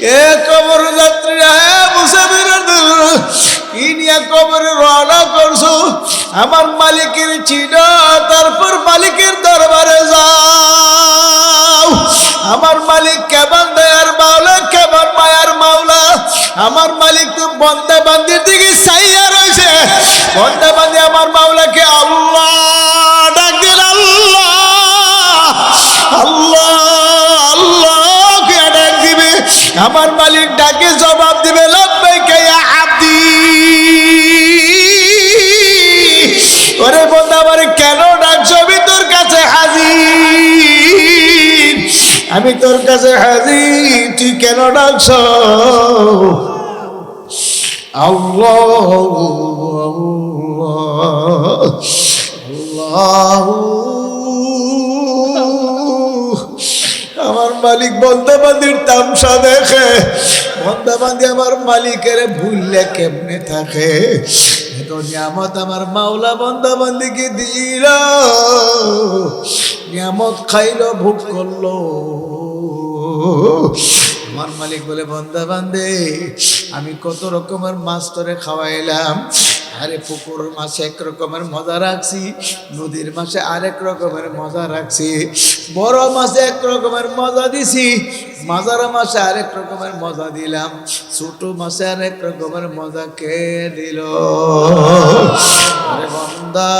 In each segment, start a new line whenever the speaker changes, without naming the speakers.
এ কবর যাত্রীরা নিয়ে রওনা আমার মালিকের চিন, তারপর মালিকের দরবারে যাও। আমার মালিক কেমন দয়ার মাওলা, কেমন মায়ার মাওলা। আমার মালিক তো বন্দা বান্দির দিকে সাইয়া রয়েছে। বন্দা বান্দি আমার মাওলাকে আল্লাহ আমার মালিক ডাকে জবাব দিবে, লব্বাইকা ইয়া আব্দি? ওরে বন্ধু, আমার কেন ডাকছো? আমি তোর কাছে হাজির। আমি তোর কাছে হাজির, তুই কেন ডাকছ? আল্লাহ আল্লাহ বন্দাবান্দির তামসা দেখে, বন্দাবান্দি আমার মালিকের ভুললে কেমনে থাকে? নিয়ামত আমার মাওলা বন্দাবান্দিকে দিল। নিয়ামত খাইল, ভোগ করল। আমার মালিক বলে, বন্দা বান্ধে আমি কত রকমের মাছ ধরে খাওয়াইলাম। আরে পুকুর মাছে এক রকমের মজা রাখছি, নদীর মাছে আরেক রকমের মজা রাখছি, বড় মাছে এক রকমের মজা দিছি, মাজার মাছে আরেক রকমের মজা দিলাম, ছোট মাছে আরেক রকমের মজা কে দিল? আরে বন্দা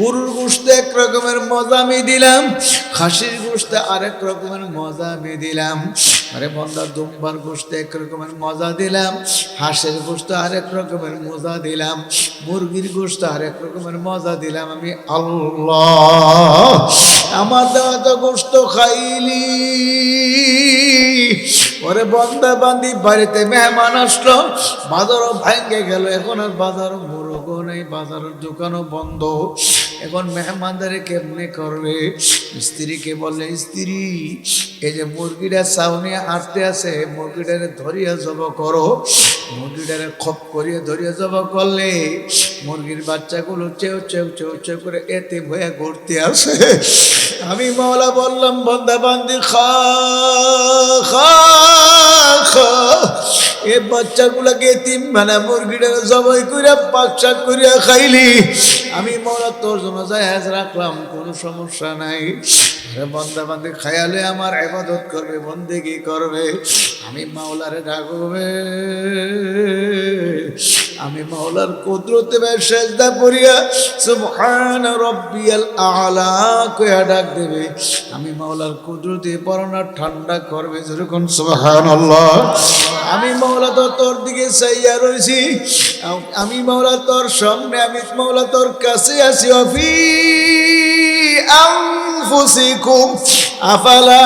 গরুর গোস্তে এক রকমের মজা আমি দিলাম, খাসির গোস্তে আরেক রকমের মজা আমি দিলাম। আরে বন্দা দুম্বার গোস্তে এক রকমের মজা দিলাম, হাঁসের গোস্ত আরেক রকমের মজা দিলাম, মুরগির গোস্ত আরেক রকমের মজা দিলাম আমি, আল্লাহ। আমার তো গোস্ত খাইলি ওরে বন্দা বান্দি, বাড়িতে মেহমান আসলো। বাজারও ভাঙ্গে গেল। এখন আর বাজার মুরগও নেই, বাজারের দোকানও বন্ধ। এখন মেহমানদের কেমনে করবে? স্ত্রীকে বলে স্ত্রী, এই যে মুরগিটা সাউনি আটতে আছে, মুরগিটারে ধরিয়া জব করো। মুরগিটারে খপ করিয়ে ধরিয়া জব করলে মুরগির বাচ্চাগুলো চেউ চেউ চেউ চেউ করে এতে ভয়ে ঘুরতে আসে। আমি মাওলা বললাম, বন্দা বান্দি, খা খা। এ বাচ্চাগুলাকে তিন মানে মুরগিটা জবাই করিয়া পাকশাক করিয়া খাইলি। আমি মরা তোর জন্য জাহাজ রাখলাম, কোনো সমস্যা নাই। আরে বন্দা বান্দি খায়ালে আমার এবাদত করবে, বন্দেগি করবে। আমি মাওলারে ডাকবে। আমি মাওলার কুদরতে ভাই সেজদা করিয়া সুবহান রব্বিয়াল আলা কয়া ডাক দেবে। আমি মাওলার কুদরতে পরনা ঠান্ডা করবে যেরকম সুবহানাল্লাহ। আমি মাওলা তো তোর দিকে চাইয়া রয়েছি আমি মাওলা তোর সামনে, আমি মাওলা তোর কাছে আছি। অফি আনফুসিকুম, আফালা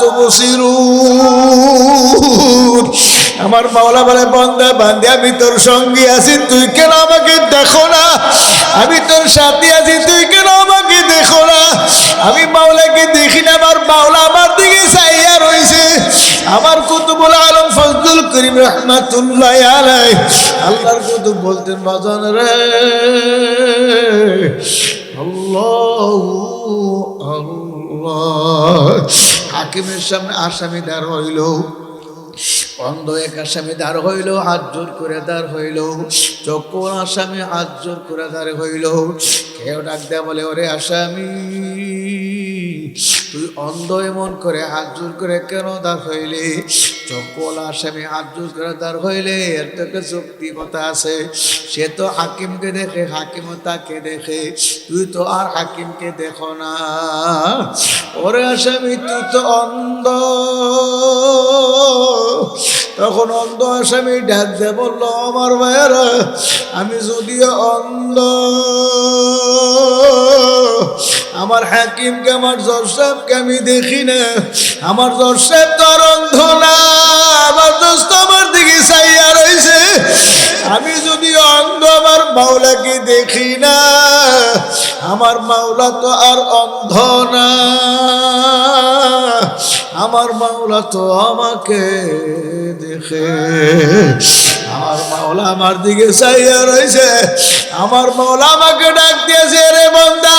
তুবসিরুন। আমার মাওলা বলে, বন্দা, বান্দে, আমি তোর সঙ্গে আছি, তুই কেন আমাকে দেখো না? আমি তোর সাথে আছি, তুই কেন আমাকে দেখো না? আমি মাওলাকে দেখি না, আমার মাওলা আমার দিকে চাইয়া রয়েছে আমার কুতুবুল আলম ফজলুল করিম রহমাতুল্লাহ আলাই আল্লাহর কুতুব বলতেন, বাজান রে, আল্লাহ আল্লাহ। হাকিমের সামনে আসামি দাঁড় হইল। অন্ধ এক আসামি দাঁড় হইল, হাত জোর করে দাঁড় হইল। চক্ষু আসামি, হাত জোর করে দাঁড় হইল। কেউ ডাক দেয়া বলে, ওরে আসামি তুই অন্ধ এমন করে হাত জোর করে কেন দাঁড় হইলে? চকল আসামি হাত জোর করে দাঁড় হইলে, এর থেকে শক্তি কথা আছে। সে তো হাকিমকে দেখে হাকিম তাকে দেখে। তুই তো আর হাকিমকে দেখো না। ওরে আসামি তুই তো অন্ধ। তখন অন্ধ আসামি ডাক দে বলল, আমার ভাইয়ারা, আমি যদিও অন্ধ। আমার হাকিমকে আমার জজ সাহেবকে আমি দেখি না। আমার জজ সাহেব তো আর অন্ধ না। আমার দোস্ত আমার দিকে চাইয়া রয়েছে আমি যদি অন্ধ, আমার মাওলাকে দেখি না? আমার মাওলা তো আর অন্ধ না। আমার মাওলা তো আমাকে দেখে। আমার মাওলা আমার দিকে চাইয়া রয়েছে আমার মাওলা আমাকে ডাক দিয়েছে, রে বন্দা!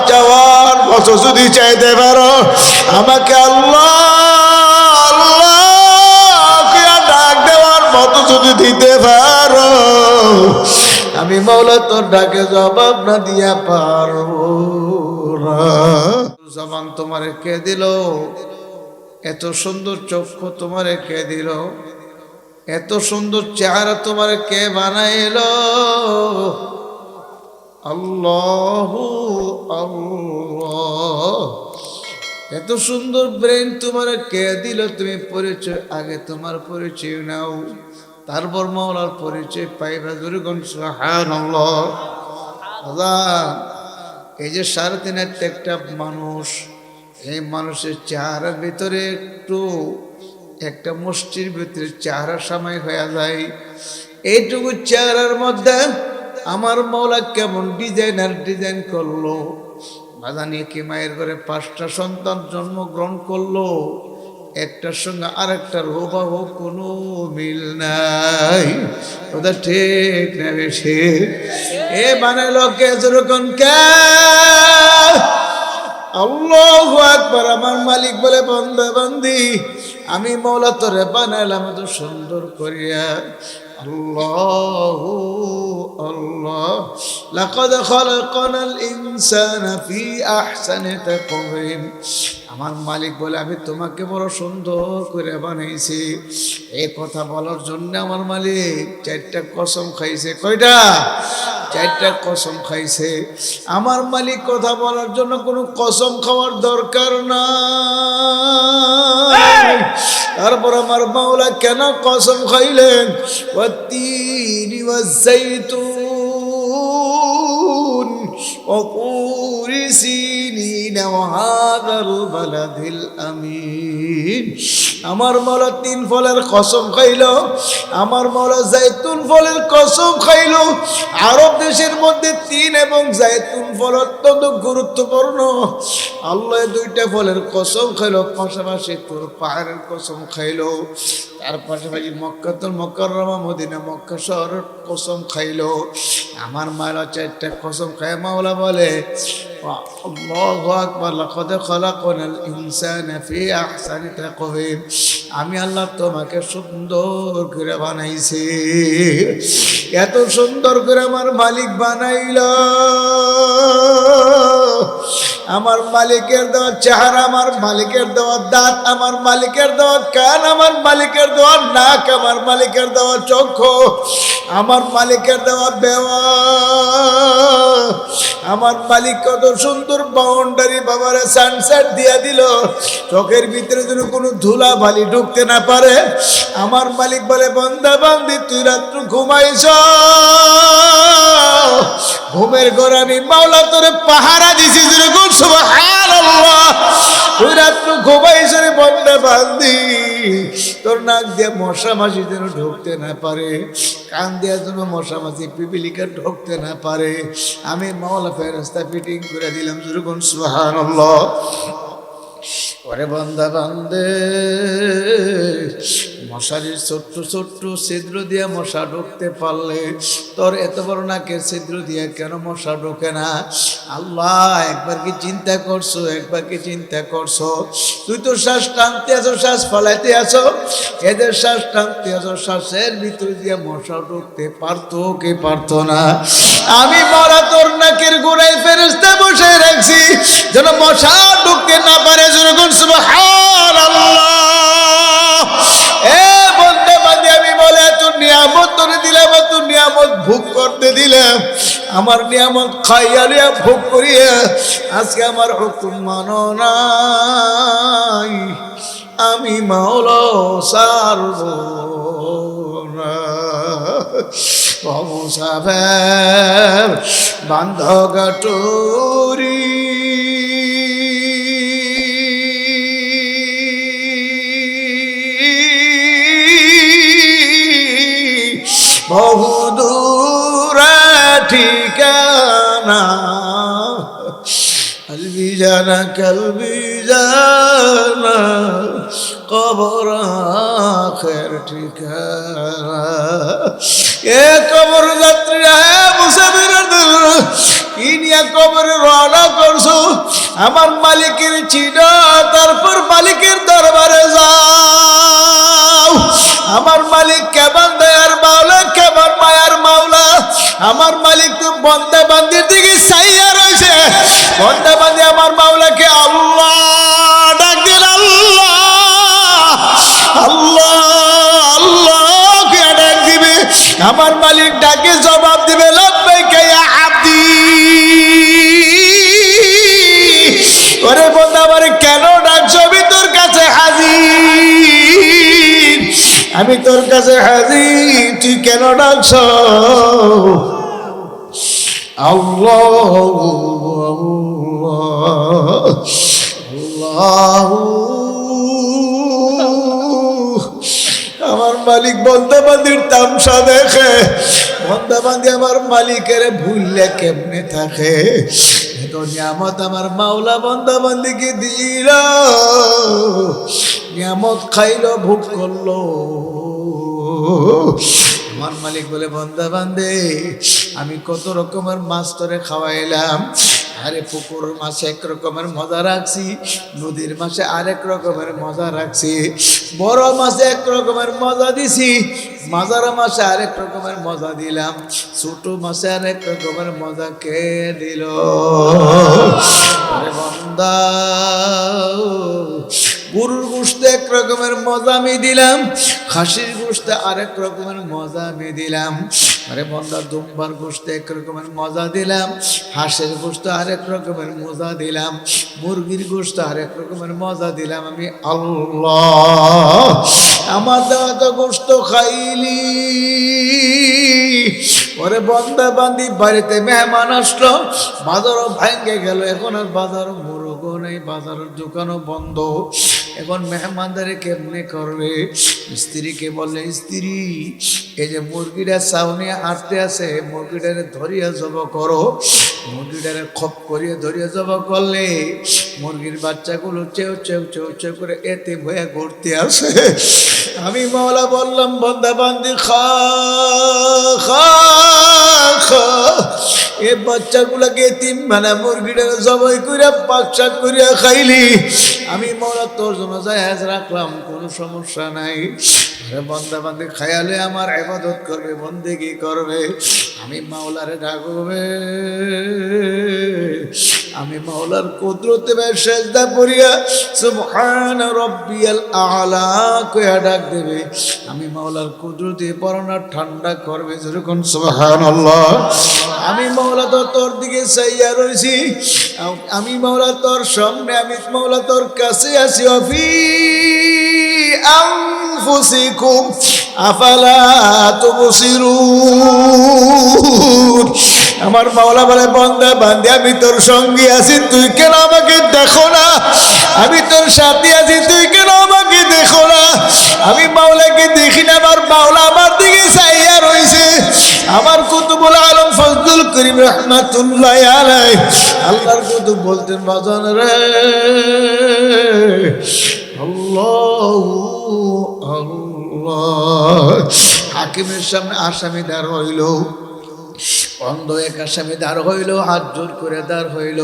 যদি চাইতে পারো, আমাকে আল্লাহ আল্লাহ ডাক দেওয়ার মতো যদি দিতে পারো, আমি মৌলা তোর ডাকে জবাব না দিয়া পারব না। জবান তোমারে কে দিল? এত সুন্দর চক্ষু তোমারে কে দিল? এত সুন্দর চেহারা তোমার কে বানাইল? আল্লাহ এত সুন্দর ব্রেন তোমার কে দিল? তুমি পরিচয়, আগে তোমার পরিচয় নাও। তারপর মাওলার পরিচয় পাইবা দুর্গণ সুহান এই যে সাড়ে তিন একটা মানুষ, এই মানুষের চেহারার ভিতরে একটু, একটা মুষ্টির ভিতরে চেহারা সময় হয়ে যায়। এইটুকু চেহারার মধ্যে আমার মৌলা কেমন ডিজাইনার ডিজাইন করল? বাজানি কি মায়ের ঘরে পাঁচটা সন্তান জন্মগ্রহণ করল। একটার সঙ্গে আরেকটার হুবাহু কোনো মিল নাই। ওটা ঠিক না বেশি এ বানাইলো কে যেরকম কে? আল্লাহ আমার মালিক বলে বন্ধে বন্দি, আমি মৌলা তোরে বানাইলাম এত সুন্দর করিয়া। আল্লাহ আল্লাহ। লাকাদ খালাকানাল ইনসানা ফি আহসানি তাকওয়িম। আমার মালিক বলে, আমি তোমাকে বড় সুন্দর করে বানাইছি। এই কথা বলার জন্য আমার মালিক চারটা কসম খাইছে। কয়টা? চারটা কসম খাইছে। আমার মালিক কথা বলার জন্য কোনো কসম খাওয়ার দরকার না তারপর আমার মাওলা কেন কসম খাইলেন ওয়াত্তিনি ওয়াজ্জাইতুন وطور سينين وهذا البلد الأمين আমার মৌলা তিন ফলের কসম খাইল, আমার মৌলা জাইতুন ফলের কসম খাইল। আরব দেশের মধ্যে তিন এবং জায়তুন ফল অত্যন্ত গুরুত্বপূর্ণ। আল্লাহ দুইটা ফলের কসম খাইল, পাশাপাশি তোর পাহাড়ের কসম খাইল। তার পাশাপাশি মক্কাতুল মকররমা, মদিনা মক্কা শহরের কসম খাইল। আমার মাওলা চারটা কসম খায়, মাওলা বলে আমি আল্লাহ তোমাকে সুন্দর করে বানাইছি। এত সুন্দর করে আমার মালিক বানাইল। আমার মালিকের দেওয়া চেহারা, আমার মালিকের দেওয়া দাঁত, আমার মালিকের দেওয়া কান, আমার মালিকের দেওয়া নাক, আমার মালিকের দেওয়া চক্ষু আমার মালিকের দেওয়া বেওয়া। আমার মালিক কত সুন্দর বাউন্ডারি বাবারে সানসেট দিয়া দিল। চোখের ভিতরে যেন কোনো ধুলা বালি ঢুকতে না পারে। আমার মালিক বলে, বন্দা বান্ধি তুই রাত্র ঘুমাইছ? ঘুমের ঘর আমি মাওলা তোরে পাহারা দিছি যেরকম বন্দা তোর নাক যেন ঢুকতে না পারে, কান দিয়ে যেন মশা পিপিলিকা ঢুকতে না পারে। আমি মাওলা ফেরস্তা ফিটিং করে দিলাম যেরকম সুবহানাল্লাহ। ওরে বান্দা বান্দে মশারির ছোট্ট ছোট্ট ছিদ্র দিয়ে মশা ঢুকতে পারলে, তোর এত বড় নাকে ছিদ্র দিয়ে কেন মশা ঢোকে না? আল্লাহ, একবার কি চিন্তা করছ? একবার কি চিন্তা করছ? তুই তো শ্বাস টানতে আছো, শ্বাস ফলাইতে আছো। এদের শ্বাস টানতে আছো, শ্বাসের ভিতরে দিয়ে মশা ঢুকতে পারতো কি পারতো না? আমি মরা তোর নাকের গোড়ায় ফেরস্তে বসে রাখছি, যেন মশা ঢুকতে না পারে যেরকম সুবহানাল্লাহ। এ আমি বলে ভোগ করতে দিলাম। আমার নিয়ামত খাইয়া ভোগ করিয়া আজকে আমার হুকুম মানো নাই। আমি মাওলা সারব বান্ধ গাটুরি বহুদূরে ঠিকানা? কলবি জানা কলবি জানা, কবর আখের ঠিকানা। এ কবর যাত্রী হ্যাঁ মুসাফিরের কি নিয়ে কবরে রওনা করছ? আমার মালিকের চিনা তারপর বন্দা বান্দির দিকে চাইয়া রয়েছে। বন্দা বান্দি আমার মাওলাকে আল্লাহ ডাক দিন আল্লাহ আল্লাহ আল্লাহ কে ডাক দিবে। আমার মালিক ডাকে জবাব দিবে, লব্বাইকা আব্দি। ওরে বন্ধু আমার, কেন ডাকছো? আমি তোর কাছে হাজির। আমি তোর কাছে হাজির, তুই কেন ডাকছ? আল্লাহ আল্লাহ আমার মালিক বন্দাবান্দির তামসা দেখে, বন্দাবান্দি আমার মালিকের ভুললে কেমনে থাকে? এত নিয়ামত আমার মাওলা বন্দাবান্দিকে দিল। নিয়ামত খাইলো, ভোগ করল। আমার মালিক বলে, বন্দা বান্ধে আমি কত রকমের মাছ তোরে খাওয়াইলাম। আরে পুকুর মাছে এক রকমের মজা রাখছি, নদীর মাছে আরেক রকমের মজা রাখছি, বড় মাছে এক রকমের মজা দিছি, মাজার মাছে আরেক রকমের মজা দিলাম, ছোট মাছে আরেক রকমের মজা কে দিল? বন্দা গরুর গোস্তে এক রকমের মজা আমি দিলাম, খাসির গোস্তে আরেক রকমের মজা আমি দিলাম। আরে বন্দা দুম্বার গোস্তে এক রকমের মজা দিলাম, হাঁসের গোস্ত আরেক রকমের মজা দিলাম, মুরগির গোস্ত আরেক রকমের মজা দিলাম আমি আল্লাহ। আমার দেওয়া তো গোস্ত খাইলি। ওরে বন্দা বান্দি, বাড়িতে মেহমান আসলো, বাজারও ভাঙ্গে গেল, এখন আর বাজার মুরগও নেই, বাজারের দোকানও বন্ধ। এখন মেহমানদারে কেমনে করবে? স্ত্রীকে বললে স্ত্রী, এই যে মুরগিটা সাউনে আটতে আছে, মুরগিটারে ধরিয়া জব করো। মুরগিটারে খপ করিয়ে ধরিয়া জব করলে মুরগির বাচ্চাগুলো চেউ চেউ চেউ চেউ করে এতে ভয়ে ঘুরতে আসে। আমি মাওলা বললাম, বন্দা, বান্দি, খা খা খা। এ বাচ্চাগুলাকে তিন মানে মুরগিটা জবাই করে করিয়া খাইলি। আমি মরা তোর জন্য রাখলাম, কোনো সমস্যা নাই। বান্দি খায়ালে আমার এবাদত করবে করবে। আমি মাওলারে ডাকবে। আমি মাওলার কুদরতে সেজদা পড়িয়া সুবহান রব্বিয়াল আলা ডাক দেবে। আমি মাওলার কুদরতে পরনা ঠান্ডা করবে, যেরকম সুবহানাল্লাহ। আমি মাওলা তো তোর দিকে চাইয়া রয়েছি আমি মাওলা তোর সামনে আমি মাওলা তোর কাছে আছি, অফি আমার মাওলা বলে, বন্দা, বান্দে, আমি তোর সঙ্গে আছি, তুই কেন আমাকে দেখো না? আমি তোর সাথে আছি, তুই কেন আমাকে দেখো না? আমি মাওলাকে দেখি না, আমার মাওলা আমার দিকে চাইয়া রয়েছে আমার ফজলুল করিম রহমাতুল্লাহ আলাই আল্লাহর কুতুব বলতেন বাজান রে। আল্লাহ। হাকিমের সামনে আসামি দাঁড় হইল। অন্ধ এক আসামি দাঁড় হইল, হাত জোর করে দাঁড় হইল।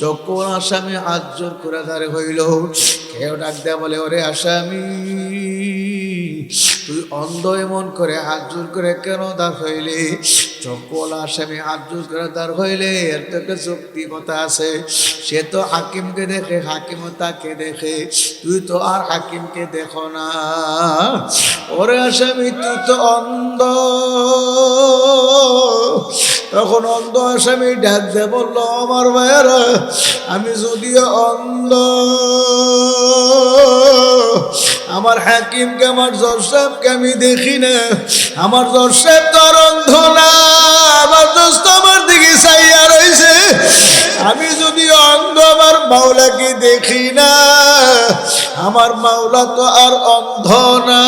চক্ষু আসামি হাত জোর করে দাঁড় হইল। কেউ ডাক দেয়া বলে, ওরে আসামি, তুই অন্ধ এমন করে হাত জোর করে কেন দাঁড় হইলে? চকল আসামি হাত জোর করে দাঁড় হইলে এর তো একটা যৌক্তিকতা আছে। সে তো হাকিমকে দেখে হাকিমও তাকে দেখে। তুই তো আর হাকিমকে দেখো না। ওরে আসামি, তুই তো অন্ধ। তখন অন্ধ আসামি ডাক দে বলল, আমার ভাইয়ারা, আমি যদিও অন্ধ, আমার হাকিমকে, আমার জজ সাহেবকে আমি দেখি না, আমার জজ সাহেব তো আর অন্ধ না, আমার দোস্ত আমার দিকে চাইয়া রয়েছে আমি যদি অন্ধ, আমার মাওলাকে দেখি না, আমার মাওলা তো আর অন্ধ না।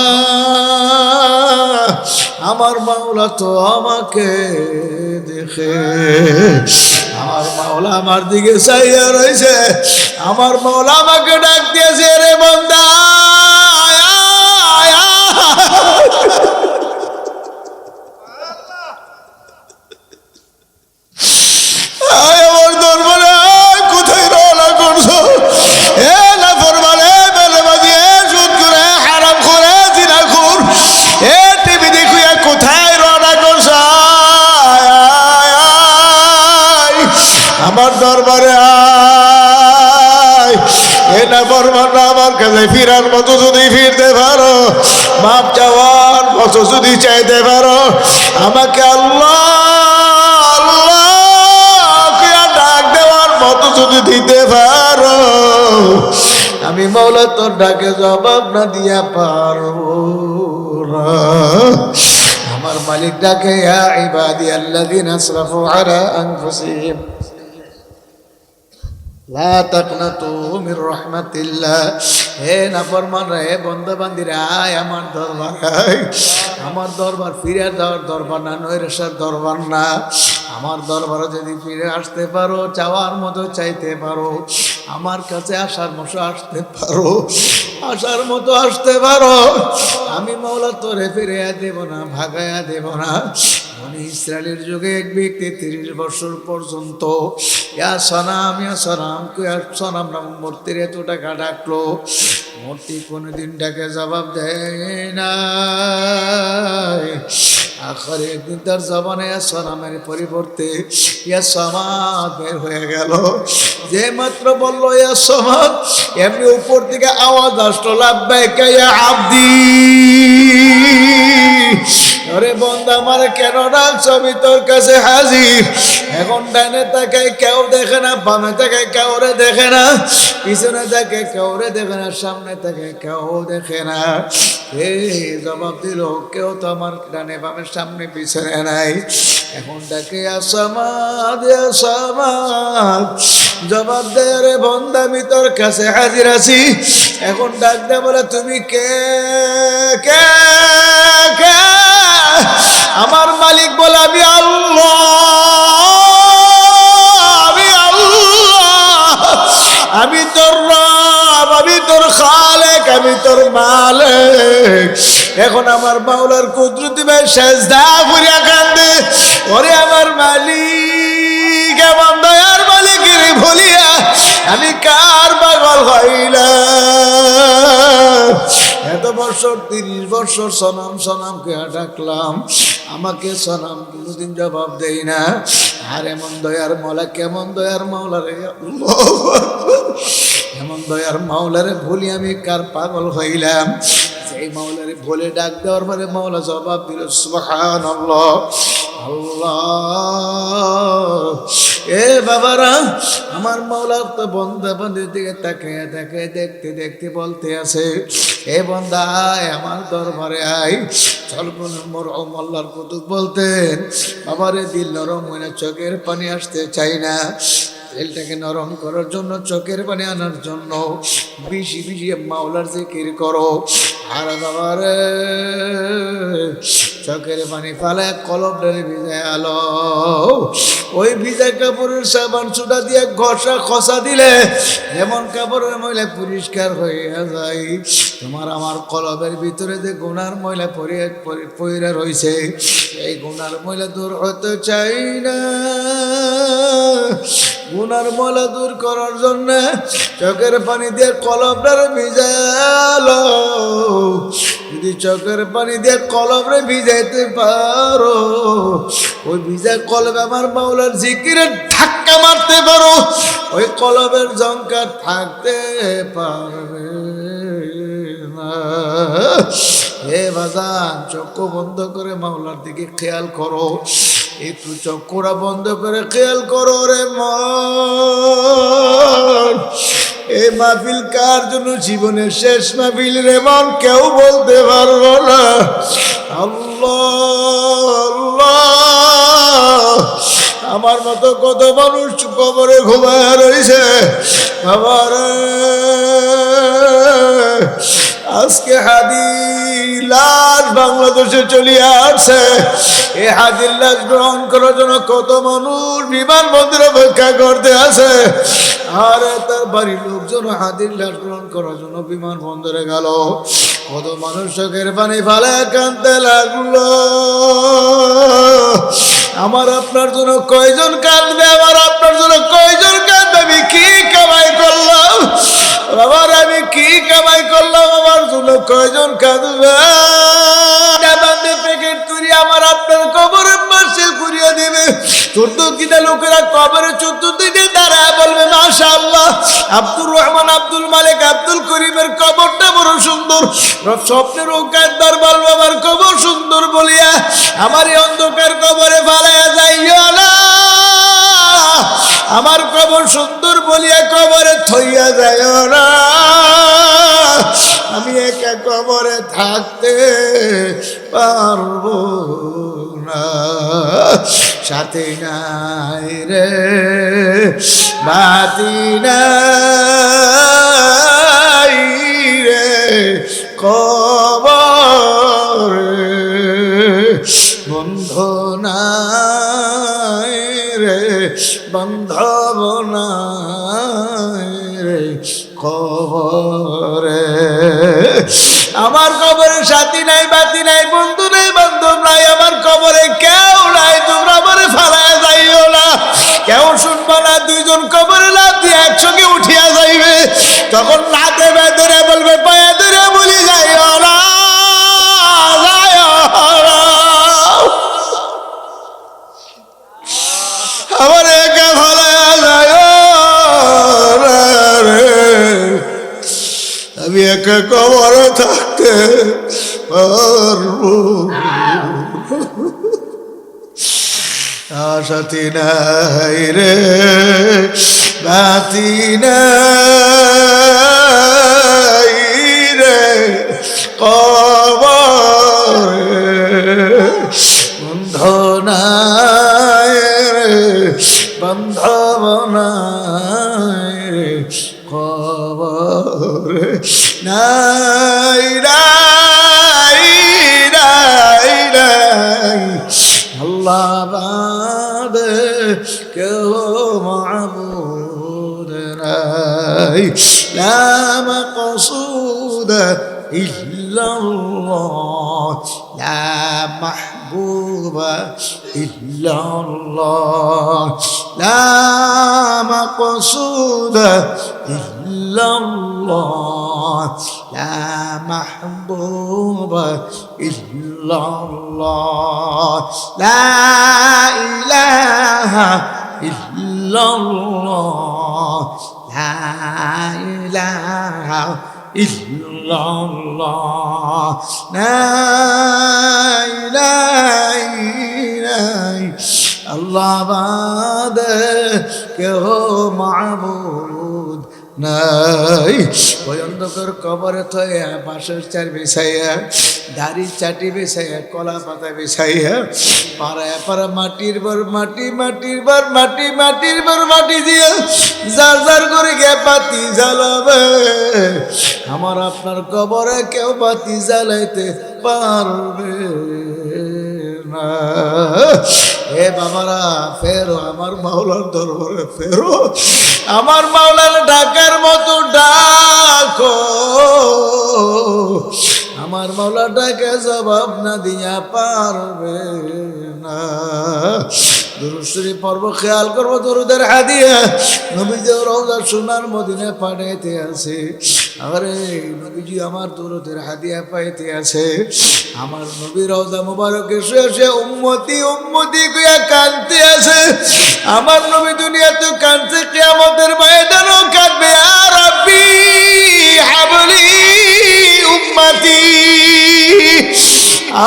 আমার মাওলা তো আমাকে দেখে। আমার মাওলা আমার দিকে চাইয়া রয়েছে আমার মাওলা আমাকে ডাক দিয়েছে, রে বন্দা! কাছে ফিরার মতো যদি ফিরতে পারো মাপ চাওয়ার মতো যদি চাইতে পারো, আমাকে আল্লাহ আল্লাহ ডাক দেওয়ার মতো যদি দিতে পারো, আমি মৌলা তোর ডাকে জবাব না দিয়া পারব আমার মালিক ডাকে ইবাদি আল্লাযিনা আসরাফু আলা আনফুসিহিম। লা হে বান্দিরা আয় আমার দরবার। আমার দরবার ফিরে যাওয়ার দরবার না দরবার না। আমার দরবারে যদি ফিরে আসতে পারো, চাওয়ার মতো চাইতে পারো, আমার কাছে আসার মতো আসতে পারো, আসার মতো আসতে পারো। আমি মৌলা তোরে ফিরে দেব না ভাগায়া দেব না। মানে ইসরায়েলের যুগে এক ব্যক্তি তিরিশ বছর পর্যন্ত, ইয়া সনাম ইয়া সনাম কুয়া সনাম নাম মূর্তির এত টাকা ডাকলো। মূর্তি কোনোদিন ডাকে জবাব দেয় না আখরে একদিন তার জবানে সনামের পরিবর্তে ইয়া সমাদ বের হয়ে গেল। যে মাত্র বলল ইয়া সমাদ এমনি উপর থেকে আওয়াজ আসলো ইয়া আব্দি। আরে বন্ধ, আমার কেন ডাকছ আমি তোর কাছে হাজির। এখন ডানে তাকায় কেউ দেখে না, বামে তাকায় কেউরে দেখে না, পিছনে তাকে কেউরে দেখে না, সামনে তাকে কেউ দেখে না। এ, জবাব দিল, কেউ তো আমার ডানে বামে সামনে পিছনে নাই। এখন ডাকে, আসামাদ আসামাদ। জবাব দে রে বন্ধ, আমি তোর কাছে হাজির আছি। এখন ডাক দে, বলে, তুমি কে কে কে? আমার মালিক বলে, আমি আল্লাহ আমি আল্লাহ, আমি তোর রব, আমি তোর খালেক, আমি তোর মালিক। এখন আমার মাওলার কুদরতি ভাই শেষ দা ফুরিয়া কান্দে, ওরে আমার মালিক এমন দয়ার মালিকের ভুলিয়া আমি কার পাগল হইলাম? এত বছর, তিরিশ বছর সনাম সনামকে ডাকলাম। আমাকে সনাম কোনোদিন জবাব দেই না। আর এমন দয়ার মৌলা কেমন দয়ার মাওলা রে। এমন দয়ার মাওলারে ভুলি, আমি কার পাগল হইলাম। সেই মাওলারে ভুলে ডাক দেওয়ার পরে মাওলা জবাব দিল সুবহান আল্লাহ আল্লাহ। এ বাবারা, আমার মাওলা তো বন্ধা বন্ধের দিকে তাকে তাকে দেখতে দেখতে বলতে আছে, এ বন্ধা আয় আমার দরবারে আয়, চল মোর মোল্লার কুতুব বলতেন বাবারে দিল নরম হয় চোখের পানি আসতে চাই না, তেলটাকে নরম করার জন্য, চোখের পানি আনার জন্য বেশি বেশি মাওলার জিকির করো। আর বাবারে চোখের পানি ফালে কলম ডালে ভিজে আলো। ওই ভিজা কাপড়ের সাবান সুটা দিয়ে ঘষা খসা দিলে এমন কাপড়ের ময়লা পরিষ্কার হয়ে যায়। তোমার আমার কলবের ভিতরে যে গুনার ময়লা পরে পইরা রয়েছে, এই গুনার ময়লা দূর হতে চাই না। গুনার ময়লা দূর করার জন্য চোখের পানি দিয়ে কলবটারে ভিজালো যদি চোখের পানি দিয়ে কলবরে ভিজাইতে পারো। ওই ভিজা কলব আমার মাওলার জিকিরে ধাক্কা মারতে পারো। ওই কলবের জঙ্কা থাকতে পারবে হে বাজান, চক্ষু বন্ধ করে মাওলার দিকে খেয়াল করো। একটু চক্ষুরা বন্ধ করে খেয়াল করো রে মন। এই মাহফিল কার জন্য জীবনের শেষ মাহফিল রে মন? কেউ বলতে পারব না। আমার মতো কত মানুষ কবরে ঘুমায় রয়েছে আমার আজকে হাদি লাশ বাংলাদেশে চলিয়ে আসছে। এ হাদির লাশ গ্রহণ করার জন্য কত মানুষ বিমানবন্দরে অপেক্ষা করতে আছে আর তার বাড়ির লোকজন হাতির লাশ গ্রহণ করার জন্য বিমানবন্দরে গেল। কত মানুষ চোখের পানি ফালে কানতে লাগল। আমার আপনার জন্য কয়জন কাঁদবে? আমার আপনার জন্য কয়জন কাঁদবে? আমি কি কামাই করলাম? বাবার, আমি কি কামাই করলাম? আমার জন্য কয়জন কাঁদবে? প্যাকেট আমার কবরে লোকেরা কবরে দাঁড়ায় বলবে আব্দুল মালিক, আব্দুল করিমের কবরটা বড় সুন্দর। কবর সুন্দর বলিয়া এই অন্ধকার কবরে ফালাইয়া যাইও না। আমার কবর সুন্দর বলিয়া কবরে থইয়া যায় না। আমি একা কবরে থাকতে পারব না। সাথে নাই রে, বাতি নাই রে। কবরে বন্ধব নাই রে কবরে আমার কবরে সাথী নাই, বাতি নাই, বন্ধু নাই, বান্ধব নাই, আমার কবরে কেউ নাই, তোমরা আমারে ফালায় যাইও না। কেউ শুনব না, দুইজন কবরে লাভ দিয়ে একসঙ্গে উঠিয়া যাইবে। তখন রাতে একা কবরে থাকতে পারব। আশাতি নাই রে বাতি নাই আল্লাহ বাদে কেউ মাবুদ নাই। লা الله لا محبوب إلا الله لا مقصود إلا الله لا محبوب إلا الله لا إله إلا الله لا إله ইল্লাল্লাহ লা ইলাহা আল্লাহ বাদে কেহ মাহবুদ নাই। ওই অন্ধকার কবরে থয়া বাঁশের চার বিছাইয়া দাড়ি চাটি বিছাইয়া, কলা পাতা বিছাইয়া, পাড়ায় পাড়া মাটির বর, মাটি, মাটির বর, মাটি, মাটির বর, মাটি দিয়ে যার যার করে গে পাতি জ্বালাবে। আমার আপনার কবরে কেউ পাতি জ্বালাইতে পারবে না। এ বাবারা ফেরো আমার মাওলার দরবারে ফেরো। আমার মাওলার ডাকার মতো ডাকো। আমার মাওলা ডাকে জবাব না দিয়া পারবে না। দুরুশ্রী পর্ব খেয়াল করব দরুদের হাদিয়া। নবীজি রওজা সোনার মদিনে পাঠাইতে আছে। আরে, নবীজি আমার দরুদের হাদিয়া পাইতে আছে। আমার নবী রওজা মুবারক এসে এসে উম্মতি উম্মতি কইয়া কানতে আছে। আমার নবী দুনিয়া দুনিয়াতে কানতে কিয়ামতের ময়দানও কাঁদবে। আর হাবলি উম্মতি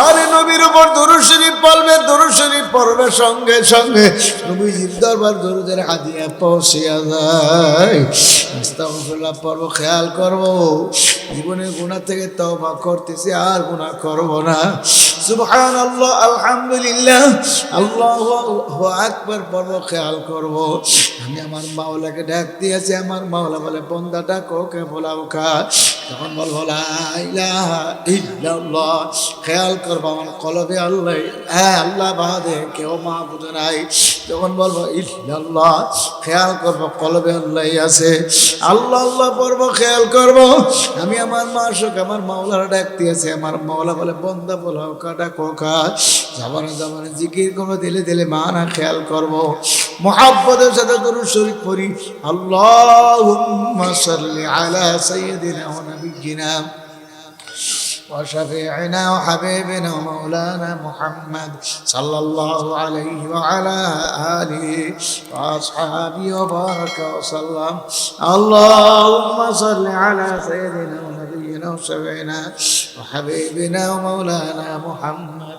আর নবীর উপর দরুদ শরীফ পড়বে, দরুদ শরীফ পড়বে সঙ্গে সঙ্গে। নবীজির দরবার দরুদের হাদিয়া পৌঁছিয়া যায়। আস্তাগফিরুল্লাহ পড়ব, খেয়াল করব। জীবনে গুনাহ থেকে তওবা করতেছি, আর গুনাহ করব না। সুবহানাল্লাহ, আলহামদুলিল্লাহ, আল্লাহু আকবার পড়ব খেয়াল করব। আমি আমার মাওলাকে ডাক দিয়েছি, আমার মাওলা বলে, বন্দা ডাকো কে বলাও খা তখন বলব, লা ইলাহা ইল্লাল্লাহ। খেয়াল করব, আমার কলবে আল্লাহ হ্যাঁ আল্লাহ বাদে কেউ মাহবুদ নাই। তখন বলব, ইল্লাল্লাহ। খেয়াল করব, কলবে আল্লাহ আছে। আল্লাহ আল্লাহ পড়ব, খেয়াল করব। আমি আমার মাসুক, আমার মাওলার ডাক দিয়েছে, আমার মাওলা বলে, বন্দা বলো কাটা কোকা যাবানে যাবানে জিকির করবো দিলে দিলে মানা খেয়াল করবো মোহাব্বতের সাথে গরু শরীফ পড়ি আল্লাহ সাল্লি আলা সাইয়্যিদিনা ওয়া নাবিয়্যিনা وشفيعنا وحبيبنا ومولانا محمد صلى الله عليه وعلى آله وأصحابه وبارك وسلم اللهم صل على سيدنا ونبينا وشفيعنا وحبيبنا ومولانا محمد.